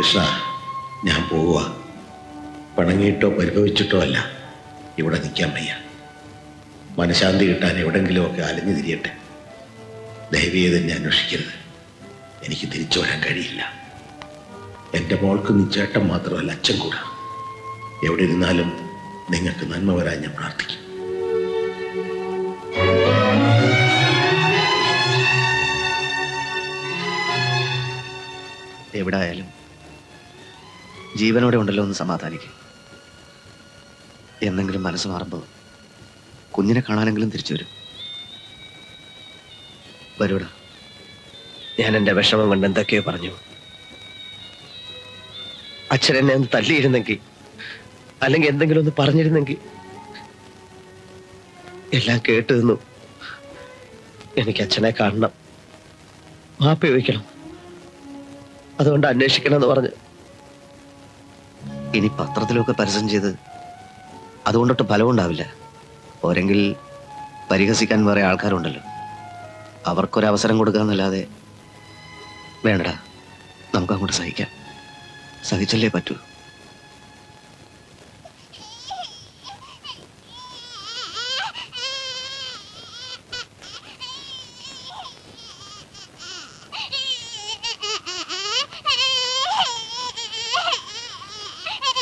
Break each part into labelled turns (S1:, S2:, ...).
S1: കൃഷ്ണ ഞാൻ പോവുക പണങ്ങിയിട്ടോ പരിഭവിച്ചിട്ടോ അല്ല ഇവിടെ നിൽക്കാൻ വയ്യ. മനഃശാന്തി കിട്ടാൻ എവിടെങ്കിലുമൊക്കെ അലഞ്ഞു തിരിയട്ടെ. ദൈവീയത തന്നെ അന്വേഷിക്കരുത്. എനിക്ക് തിരിച്ചു വരാൻ കഴിയില്ല. എന്റെ മോൾക്ക് നീ ചേട്ടൻ മാത്രമല്ല അച്ഛൻ കൂടാ. എവിടെ ഇരുന്നാലും നിങ്ങൾക്ക് നന്മ വരാൻ ഞാൻ പ്രാർത്ഥിക്കും.
S2: എവിടെ ആയാലും ജീവനോടെ ഉണ്ടല്ലോ ഒന്ന് സമാധാനിക്കും. എന്നെങ്കിലും മനസ്സ് മാറുമ്പോൾ കുഞ്ഞിനെ കാണാനെങ്കിലും തിരിച്ചു വരും. വരൂടാ. ഞാൻ എന്റെ വിഷമം കൊണ്ട് എന്തൊക്കെയോ പറഞ്ഞു. അച്ഛൻ എന്നെ ഒന്ന് തല്ലിയിരുന്നെങ്കിൽ അല്ലെങ്കിൽ എന്തെങ്കിലും ഒന്ന് പറഞ്ഞിരുന്നെങ്കിൽ എല്ലാം കേട്ടു നിന്നു. എനിക്ക് അച്ഛനെ കാണണം. മാപ്പ് വയ്ക്കണം അതുകൊണ്ട് അന്വേഷിക്കണം എന്ന് പറഞ്ഞു. ഇനി പത്രത്തിലൊക്കെ പരസ്യം ചെയ്ത് അതുകൊണ്ടൊട്ട് ഫലമുണ്ടാവില്ല പോരെങ്കിൽ പരിഹസിക്കാൻ വേറെ ആൾക്കാരുണ്ടല്ലോ. അവർക്കൊരവസരം കൊടുക്കാന്നല്ലാതെ വേണ്ടടാ നമുക്ക് അങ്ങോട്ട് സഹിക്കാം. സഹിച്ചല്ലേ പറ്റൂ.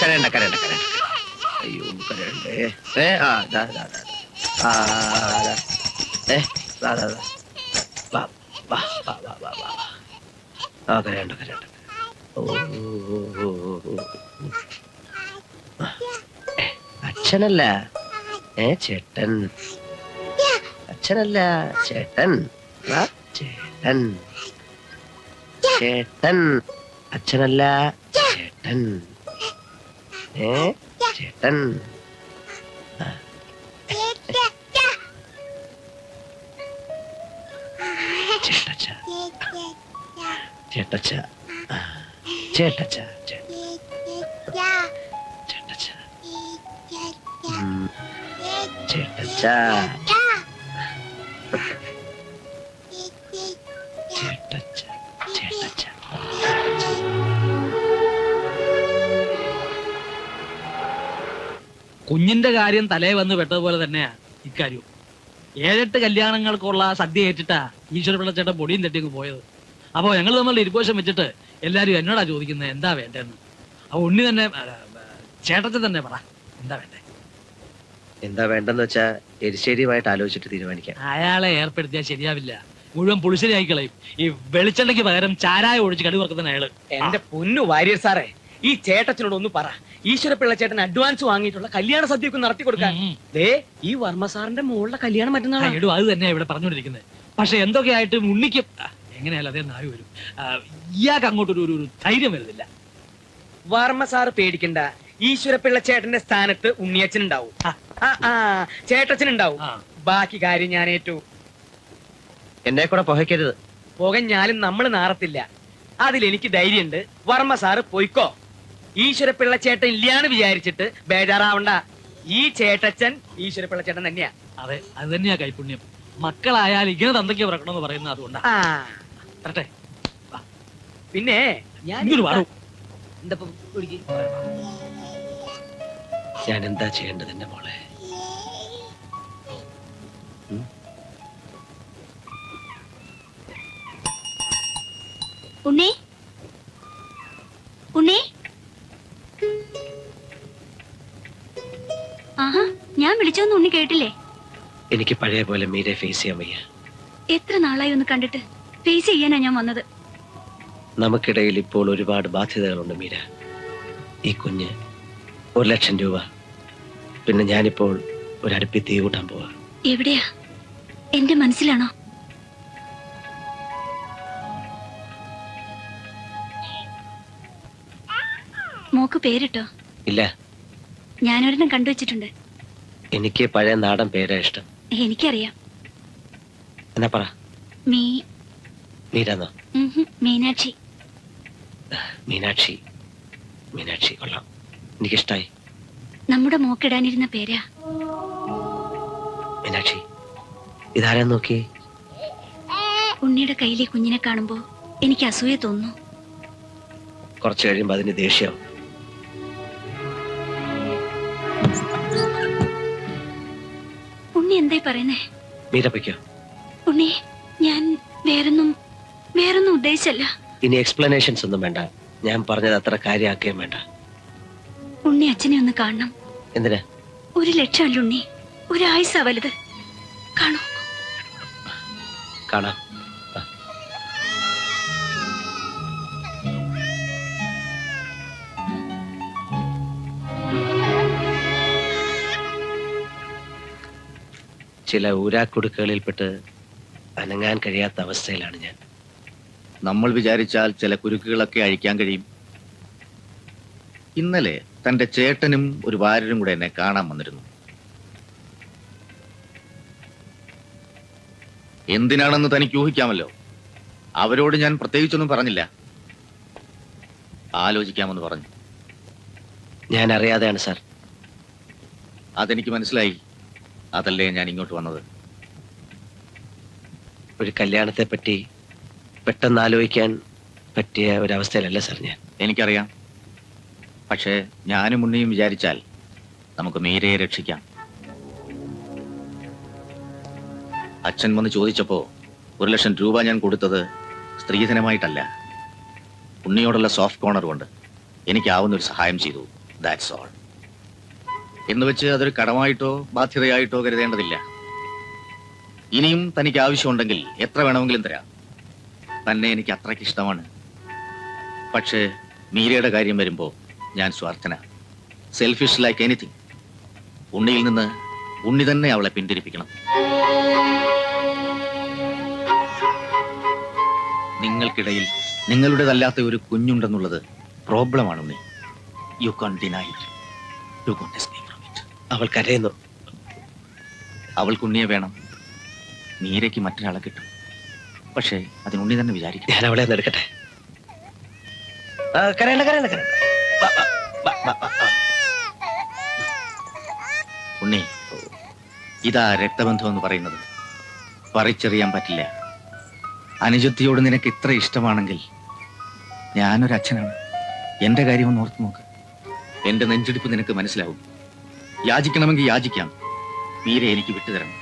S2: കരയണ്ട കരയണ്ട കരയണ്ട. അയ്യോ കരയണ്ടേ. ഏ ആ ദാ ദാ ദാ ആ ദാ. ഏ ദാ ദാ ദാ. വാ വാ വാ വാ വാ വാ. ആ കരയണ്ട കരയണ്ട. അച്ഛനല്ല. ഏ ചേട്ടൻ. അച്ഛനല്ല ചേട്ടൻ. വാ, ചേട്ടൻ. ചേട്ടൻ. അച്ഛനല്ല ചേട്ടൻ. ഏ ചേട്ടൻ ആ. ചേട്ടച്ച ചേട്ടച്ച ആ. ചേട്ടച്ച ചേ- ചേട്ടച്ച ഉം. ചേട്ടച്ച ചേട്ടച്ച
S3: കുഞ്ഞിന്റെ കാര്യം തലേ വന്ന് പെട്ടതുപോലെ തന്നെയാ ഇക്കാര്യവും ഏഴെട്ട് കല്യാണങ്ങൾക്കുള്ള സദ്യ ഏറ്റിട്ടാ ഈശ്വര പിള്ളച്ചേട്ടൻ പൊടിയും തട്ടിങ്ങ് പോയത്. അപ്പോൾ ഞങ്ങൾ തമ്മിലുള്ള ഇരുപോശം വെച്ചിട്ട് എല്ലാരും എന്നോടാ ചോദിക്കുന്നത് എന്താ വേണ്ടതെന്ന് അപ്പൊ ഉണ്ണി തന്നെ ചേട്ടത്തിൽ തന്നെ പറ എന്താ വേണ്ടേ?
S2: എന്താ വേണ്ടെന്ന് വെച്ചാ എരിശ്ശേരിയുമായിട്ട് ആലോചിച്ചിട്ട് തീരുമാനിക്കാം.
S3: അയാളെ ഏർപ്പെടുത്തിയാൽ ശരിയാവില്ല. മുഴുവൻ പുളിശ്ശേരി കളയും ഈ വെളിച്ചെണ്ണയ്ക്ക് പകരം ചാരായ ഒഴിച്ച് കടി വറുക്കുന്ന അയാൾ.
S4: എന്റെ പൊന്നു വാര്യർ സാറേ ഈ ചേട്ടച്ചനോട് ഒന്ന് പറ. ഈശ്വരപ്പിള്ള ചേട്ടൻ അഡ്വാൻസ് വാങ്ങിയിട്ടുള്ള കല്യാണ സദ്യയൊക്കെ നടത്തി കൊടുക്കാൻ. ദേ ഈ വർമ്മ സാറിന്റെ മോളുടെ കല്യാണം
S3: മറ്റന്നാളെ
S4: മറ്റന്നാളാ
S3: എടോ അത് തന്നെയാണ് ഇവിടെ പറഞ്ഞുകൊണ്ടിരിക്കുന്നത്. പക്ഷെ എന്തൊക്കെയായിട്ട് ഉണ്ണിക്ക് എങ്ങനെയല്ല അതേ നാല് വരും. ഇയാൾക്ക് അങ്ങോട്ടൊരു ഒരു ഒരു ധൈര്യം വരുന്നില്ല.
S4: വർമ്മ സാറ് പേടിക്കണ്ട. ഈശ്വരപ്പിള്ള ചേട്ടന്റെ സ്ഥാനത്ത് ഉണ്ണിയച്ചൻ ഉണ്ടാവും ആ, ആ, ആ, ചേട്ടച്ചൻ ഉണ്ടാവും ബാക്കി കാര്യം ഞാൻ ഏറ്റു.
S2: എന്നെ കൂടെ പുകയ്ക്കരുത്.
S4: പുകഞ്ഞാലും നമ്മൾ നാറത്തില്ല. അതിലെനിക്ക് ധൈര്യമുണ്ട് വർമ്മ സാറ് പൊയ്ക്കോ. ഈശ്വരപ്പിള്ള ചേട്ടൻ ഇല്ലാന്ന് വിചാരിച്ചിട്ട് ബേജാറാവണ്ട. ഈ ചേട്ടച്ചൻ ഈശ്വരപ്പിള്ള ചേട്ടൻ തന്നെയാ.
S3: അതെ അത് തന്നെയാ കൈപുണ്യം. മക്കളായാൽ ഇങ്ങനെ തന്തയ്ക്ക് പറക്കണമെന്ന് പറയുന്നത് അതുകൊണ്ടാ.
S4: ആ.
S3: തരട്ടെ.
S4: പിന്നെ ഞാൻ
S3: ഇങ്ങോട്ട് വാ.
S4: എന്താ ഇപ്പൊ വിളിക്ക്?
S2: ഞാൻ എന്താ ചെയ്യേണ്ടത് എന്റെ മോളെ?
S5: ഉണ്ണി ഉണ്ണി കേട്ടില്ലേ
S2: എനിക്ക് പഴയ പോലെ മീരെ ഫേസ് ചെയ്യാൻ വയ്യ.
S5: എത്ര നാളായി ഒന്ന് കണ്ടിട്ട്? ഫേസ് ചെയ്യാനാ ഞാൻ വന്നത്.
S2: നമുക്കിടയിൽ ഇപ്പോൾ ഒരുപാട് ബാധ്യതകളുണ്ട് മീര. ഈ കുഞ്ഞ് ഒരു ലക്ഷം രൂപ. പിന്നെ ഞാനിപ്പോൾ ഒരടുപ്പി തീ കൂട്ടാൻ പോവാ.
S5: എവിടെയാ? എന്റെ മനസ്സിലാണോ? മോക്ക് പേരിട്ടോ?
S2: ഇല്ല.
S5: ഞാനൊരെണ്ണം കണ്ടുവച്ചിട്ടുണ്ട്.
S2: എനിക്ക് പഴയ നാടൻ പേരാ ഇഷ്ടം.
S5: എനിക്കറിയാം.
S2: എന്നാ പറ.
S5: മീ മീനാക്ഷി.
S2: മീനാക്ഷി. മീനാക്ഷി കൊള്ളാം. എനിക്കിഷ്ടായി.
S5: നമ്മുടെ മോക്കിടാനിരുന്ന പേരാ.
S2: മീനാക്ഷി ഇതാരാ നോക്കി
S5: ഉണ്ണിയുടെ കയ്യിലെ കുഞ്ഞിനെ കാണുമ്പോ എനിക്ക് അസൂയ തോന്നുന്നു.
S2: കുറച്ചു കഴിയുമ്പോ അതിന് ദേഷ്യം
S5: എന്തായി പറയുന്നേ?
S2: മീരപ്പയ്ക്കോ
S5: ഉണ്ണി ഞാൻ വേറൊന്നും വേറൊന്നും ഉദ്ദേശിച്ചല്ല.
S2: ഇനി എക്സ്പ്ലനേഷൻസ് ഒന്നും വേണ്ട. ഞാൻ പറഞ്ഞത് അത്ര കാര്യമാക്കുകയും വേണ്ട.
S5: ഉണ്ണി അച്ഛനെ ഒന്ന് കാണണം.
S2: എന്തിനാ?
S5: ഒരു ലക്ഷമല്ല ഉണ്ണി. ഒരാഴ്ച വലുത്. കാണോ.
S2: കാണാം. ചില ഊരാക്കുടുക്കുകളിൽപ്പെട്ട് അനങ്ങാൻ കഴിയാത്ത അവസ്ഥയിലാണ് ഞാൻ.
S6: നമ്മൾ വിചാരിച്ചാൽ ചില കുരുക്കുകളൊക്കെ അഴിക്കാൻ കഴിയും. ഇന്നലെ തന്റെ ചേട്ടനും ഒരു വാരനും കൂടെ എന്നെ കാണാൻ വന്നിരുന്നു. എന്തിനാണെന്ന് തനിക്ക് ഊഹിക്കാമല്ലോ. അവരോട് ഞാൻ പ്രത്യേകിച്ചൊന്നും പറഞ്ഞില്ല. ആലോചിക്കാമെന്ന് പറഞ്ഞു.
S2: ഞാൻ അറിയാതെയാണ് സാർ.
S6: അതെനിക്ക് മനസ്സിലായി. അതല്ലേ ഞാൻ ഇങ്ങോട്ട് വന്നത്?
S2: ഒരു കല്യാണത്തെ പറ്റി പെട്ടെന്ന് ആലോചിക്കാൻ പറ്റിയ ഒരവസ്ഥയിലല്ല സാർ ഞാൻ?
S6: എനിക്കറിയാം. പക്ഷേ ഞാനും ഉണ്ണിയും വിചാരിച്ചാൽ നമുക്ക് മീരയെ രക്ഷിക്കാം. അച്ഛൻ വന്ന് ചോദിച്ചപ്പോ ഒരു ലക്ഷം രൂപ ഞാൻ കൊടുത്തത് സ്ത്രീധനമായിട്ടല്ല. ഉണ്ണിയോടുള്ള സോഫ്റ്റ് കോർണർ കൊണ്ട് എനിക്കാവുന്ന ഒരു സഹായം ചെയ്തു. ദാറ്റ്സ് ഓൾ എന്ന് വെച്ച് അതൊരു കടമായിട്ടോ ബാധ്യതയായിട്ടോ കരുതേണ്ടതില്ല. ഇനിയും തനിക്ക് ആവശ്യമുണ്ടെങ്കിൽ എത്ര വേണമെങ്കിലും തരാം. തന്നെ എനിക്ക് അത്രയ്ക്ക് ഇഷ്ടമാണ്. പക്ഷേ മീരയുടെ കാര്യം വരുമ്പോൾ ഞാൻ സ്വാർത്ഥന. സെൽഫിഷ് ലൈക്ക് എനിത്തിങ് ഉണ്ണിയിൽ നിന്ന് ഉണ്ണി തന്നെ അവളെ പിന്തിരിപ്പിക്കണം. നിങ്ങൾക്കിടയിൽ നിങ്ങളുടേതല്ലാത്ത ഒരു കുഞ്ഞുണ്ടെന്നുള്ളത് പ്രോബ്ലമാണ് Unni. You can't deny you can't it
S2: അവൾ കരയുന്നു.
S6: അവൾക്ക് ഉണ്ണിയെ വേണം. നീരയ്ക്ക് മറ്റൊരാളെ കിട്ടും. പക്ഷേ അതിന് ഉണ്ണി തന്നെ വിചാരിക്കും.
S2: ഞാൻ അവളെ എടുക്കട്ടെ? കരയണ്ട കരയണ്ട കരയണ്ട.
S6: ഉണ്ണി ഇതാ രക്തബന്ധം എന്ന് പറയുന്നത്. പറിച്ചെറിയാൻ പറ്റില്ല. അനുജത്തിയോട് നിനക്ക് ഇത്ര ഇഷ്ടമാണെങ്കിൽ ഞാനൊരു അച്ഛനാണ് എന്റെ കാര്യം ഒന്ന് ഓർത്ത് നോക്ക്. എന്റെ നെഞ്ചിടിപ്പ് നിനക്ക് മനസ്സിലാവും. യാചിക്കണമെങ്കിൽ യാചിക്കാം. മീരെ എനിക്ക് വിട്ടുതരണം.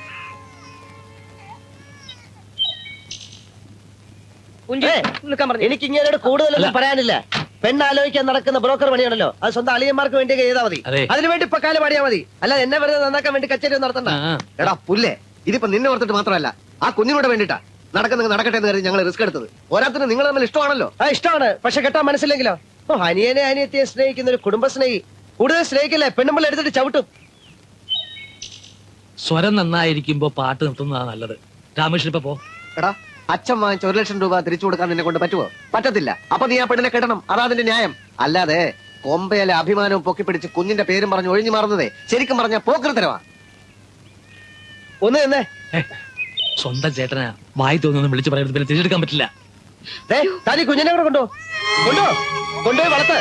S2: എനിക്ക് ഇങ്ങനെ കൂടുതലൊന്നും പറയാനില്ല. പെണ്ണാലോചിക്കാൻ നടക്കുന്ന ബ്രോക്കർ പണിയാണല്ലോ. അത് സ്വന്തം അളിയന്മാർക്ക് വേണ്ടി ചെയ്താൽ മതി. അതിനുവേണ്ടി ഇപ്പൊ കാലം പാടിയാ മതി. അല്ല എന്നെ വെറുതെ നന്നാക്കാൻ വേണ്ടി കച്ചേരി ഒന്നും നടത്തണ്ട.
S7: എടാ പുല്ലേ ഇതിപ്പോ നിന്നെ ഓർത്തിട്ട് മാത്രമല്ല ആ കുഞ്ഞിനോട് വേണ്ടിട്ടാ നടക്കുന്ന നടക്കട്ടെ എന്ന് കരുതി ഞങ്ങൾ റിസ്ക് എടുത്തത്. ഓരോരുത്തരും നിങ്ങൾ തമ്മിൽ ഇഷ്ടമാണല്ലോ.
S2: ആ ഇഷ്ടമാണ്. പക്ഷെ കെട്ടാൻ മനസ്സിലെങ്കിലോ ഓ അനിയനെ അനിയത്തിയെ സ്നേഹിക്കുന്ന ഒരു കുടുംബ സ്നേഹി കൂടുതൽ സ്നേഹിക്കില്ലേ? പെണ്ണുമ്പോൾ എടുത്തിട്ട് ചവിട്ടും.
S3: സ്വരം നന്നായിരിക്കുമ്പോ പാട്ട് നിർത്തുന്നതാണ് നല്ലത്. രാമകൃഷ്ണൻ ഇപ്പൊ
S7: പോടാ അച്ഛൻ വാങ്ങിച്ച ഒരു ലക്ഷം രൂപ തിരിച്ചു കൊടുക്കാൻ നിന്നെ കൊണ്ട് പറ്റുമോ പറ്റത്തില്ല. അപ്പൊ നീ ആ പെണ്ണിനെ കെട്ടണം. അതാ അതിന്റെ ന്യായം. അല്ലാതെ കൊമ്പയിലെ അഭിമാനവും പൊക്കിപ്പിടിച്ച് കുഞ്ഞിന്റെ പേരും പറഞ്ഞു ഒഴിഞ്ഞു മാറുന്നതേ. ശരിക്കും പറഞ്ഞ പോക്കൃതരവാ
S2: ഒന്ന് തന്നെ
S3: സ്വന്തം ചേട്ടനാ. വായി തോന്നുന്നു വിളിച്ചു പറയുന്നത് പിന്നെ തിരിച്ചെടുക്കാൻ പറ്റില്ല.
S2: തനി കുഞ്ഞിനെ കൂടെ കൊണ്ടോ കൊണ്ടോ കൊണ്ടുപോയി വളർത്ത്.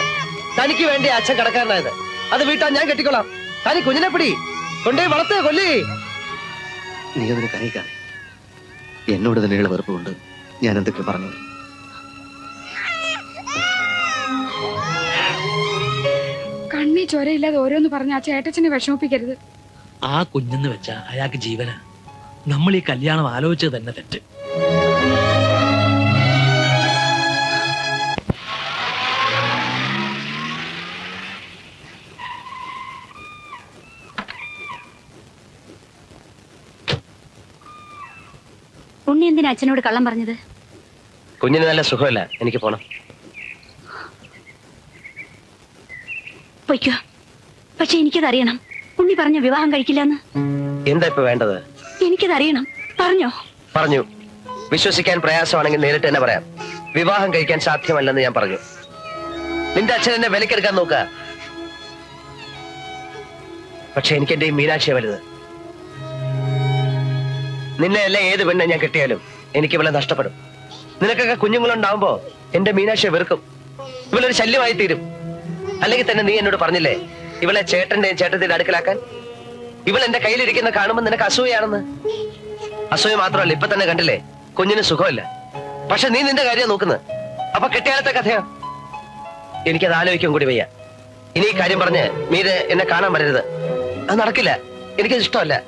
S2: തനിക്ക് വേണ്ടി അച്ഛൻ കടക്കാരനായത്. അത് വീട്ടാൻ ഞാൻ കെട്ടിക്കൊള്ളാം. തനി കുഞ്ഞിനെ പിടി. കൊണ്ടേ വളർത്തേ കൊല്ലി.
S7: നീ അതിന് കരയിക്കാതെ. എന്നോട് തന്നെയുള്ള വെറുപ്പുകൊണ്ട് ഞാൻ എന്തൊക്കെ പറഞ്ഞു
S8: കണ്ണി ചോരയില്ലാതെ ഓരോന്ന് പറഞ്ഞ ആ ചേട്ടച്ചനെ വിഷമിപ്പിക്കരുത്.
S3: ആ കുഞ്ഞെന്ന് വെച്ചാ അയാൾക്ക് ജീവന. നമ്മൾ ഈ കല്യാണം ആലോചിച്ചത് തന്നെ തെറ്റ്.
S5: ഉണ്ണി എന്തിനാ അച്ഛനോട് കള്ളം പറഞ്ഞത്?
S2: കുഞ്ഞിന് നല്ല സുഖമല്ല. എനിക്ക് പോണം.
S5: പൊയ്ക്കോ. പക്ഷെ എനിക്കതറിയണം. ഉണ്ണി പറഞ്ഞ വിവാഹം കഴിക്കില്ലെന്ന്.
S2: എന്താ ഇപ്പൊ വേണ്ടത്?
S5: എനിക്കതറിയണം. പറഞ്ഞോ.
S2: പറഞ്ഞു. വിശ്വസിക്കാൻ പ്രയാസമാണെങ്കിൽ നേരിട്ട് തന്നെ പറയാം. വിവാഹം കഴിക്കാൻ സാധ്യമല്ലെന്ന് ഞാൻ പറഞ്ഞു. നിന്റെ അച്ഛൻ എന്നെ വിലക്കെടുക്കാൻ നോക്ക പക്ഷെ എനിക്ക് എന്റെ ഈ മീനാക്ഷിയെ വലുത്. നിന്നെ അല്ല ഏത് പെണ്ണെ ഞാൻ കിട്ടിയാലും എനിക്ക് ഇവളെ നഷ്ടപ്പെടും. നിനക്കൊക്കെ കുഞ്ഞുങ്ങളുണ്ടാവുമ്പോ എന്റെ മീനാക്ഷിയെ വെറുക്കും. ഇവളൊരു ശല്യമായി തീരും. അല്ലെങ്കിൽ തന്നെ നീ എന്നോട് പറഞ്ഞില്ലേ ഇവളെ ചേട്ടന്റെയും ചേട്ടത്തിന്റെ അടുക്കലാക്കാൻ? ഇവൾ എന്റെ കയ്യിലിരിക്കുന്ന കാണുമ്പോൾ നിനക്ക് അസൂയാണെന്ന് അസൂയ മാത്രമല്ല ഇപ്പൊ തന്നെ കണ്ടില്ലേ കുഞ്ഞിന് സുഖമില്ല. പക്ഷെ നീ നിന്റെ കാര്യം നോക്കുന്നത്. അപ്പൊ കെട്ടിയാലത്തെ കഥയാ. എനിക്കത് ആലോചിക്കും കൂടി വയ്യ. ഇനി ഈ കാര്യം പറഞ്ഞ് മീര എന്നെ കാണാൻ വരരുത്. അത് നടക്കില്ല. എനിക്കത് ഇഷ്ടമല്ല.